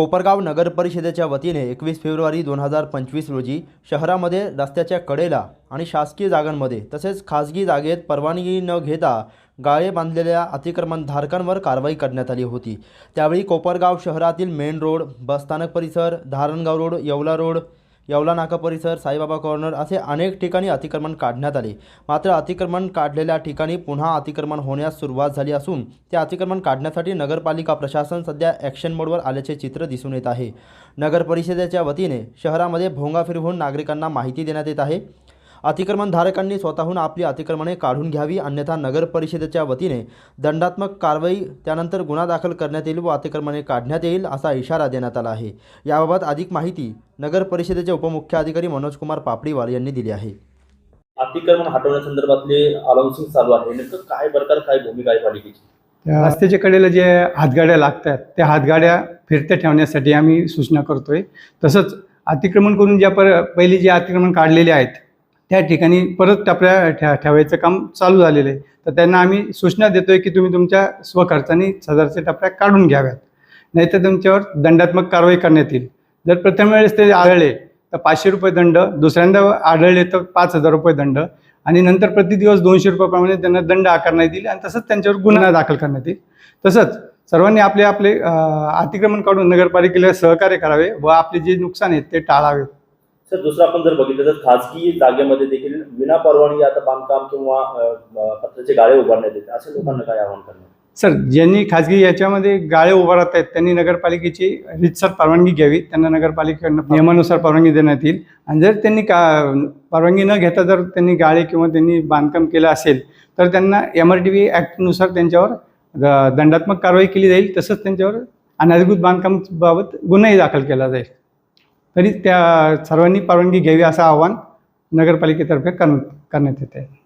कोपरगाव नगर परिषदेच्या वतीने एकवीस फेब्रुवारी दोन हजार पंचवीस रोजी शहरामध्ये रस्त्याच्या कडेला आणि शासकीय जागांमध्ये तसेच खाजगी जागेत परवानगी न घेता गाळे बांधलेल्या अतिक्रमणधारकांवर कारवाई करण्यात आली होती. त्यावेळी कोपरगाव शहरातील मेन रोड बसस्थानक परिसर धारणगाव रोड येवला रोड येवला नाका परिसर साईबाबा कॉर्नर असे अनेक ठिकाणी अतिक्रमण काढण्यात आले. मात्र अतिक्रमण काढलेल्या ठिकाणी पुन्हा अतिक्रमण होण्यास सुरुवात झाली असून ते अतिक्रमण काढण्यासाठी नगरपालिका प्रशासन सध्या ॲक्शन मोडवर आल्याचे चित्र दिसून येत आहे. नगर परिषदेच्या वतीने शहरामध्ये भोंगा फिरवून नागरिकांना माहिती देण्यात येत आहे. अतिक्रमणधारकांनी स्वतःहून आपली अतिक्रमणे काढून घ्यावी अन्यथा नगर परिषदेच्या वतीने दंडात्मक कारवाई त्यानंतर गुन्हा दाखल करण्यात येईल व अतिक्रमणे काढण्यात येईल असा इशारा देण्यात आला आहे. याबाबत अधिक माहिती नगर परिषदेचे उपमुख्य अधिकारी मनोज कुमार पापडीवार यांनी दिली आहे. अतिक्रमण हटवण्यासंदर्भातले अनाउन्सिंग चालू आहे. नेमकं काय प्रकार काय भूमिका आहे पालिकेची? त्या रस्त्याच्या कडेला जे हातगाड्या लागतात त्या हातगाड्या फिरत्या ठेवण्यासाठी आम्ही सूचना करतोय. तसंच अतिक्रमण करून ज्या पर पहिली जे अतिक्रमण काढलेले आहेत त्या ठिकाणी परत टपऱ्या ठे ठेवायचं काम चालू झालेलं आहे. तर त्यांना आम्ही सूचना देतोय की तुम्ही तुमच्या स्वखर्चाने सदरच्या टपऱ्या काढून घ्याव्यात. नाहीतर तुमच्यावर दंडात्मक कारवाई करण्यात येईल. जर प्रथम वेळेस ते आढळले तर पाचशे रुपये दंड दुसऱ्यांदा आढळले तर पाच हजार रुपये दंड. आणि नंतर प्रति दिवस दोनशे रुपयाप्रमाणे त्यांना दंड आकारण्यात येईल आणि तसंच त्यांच्यावर गुन्हा दाखल करण्यात येईल. तसंच सर्वांनी आपले आपले अतिक्रमण काढून नगरपालिकेला सहकार्य करावे व आपले जे नुकसान आहेत ते टाळावे सर दुसरं आपण जर बघितलं तर खाजगी जागेमध्ये देखील विना परवानगी आता बांधकाम किंवा पत्र्याचे गाळे उभारण्यात येते अशा लोकांना काय आवाहन करणार? सर ज्यांनी खाजगी याच्यामध्ये गाळे उभारत आहेत त्यांनी नगरपालिकेची रितसर परवानगी घ्यावी. त्यांना नगरपालिकेकडनं नियमानुसार परवानगी देण्यात येईल. आणि जर त्यांनी का परवानगी न घेता जर त्यांनी गाळे किंवा त्यांनी बांधकाम केलं असेल तर त्यांना एम आर टी व्ही ॲक्टनुसार त्यांच्यावर दंडात्मक कारवाई केली जाईल. तसंच त्यांच्यावर अनधिकृत बांधकामाबाबत गुन्हाही दाखल केला जाईल. तरी त्या सर्वांनी परवानगी घ्यावी असं आवाहन नगरपालिकेतर्फे करण्यात करण्यात येते आहे.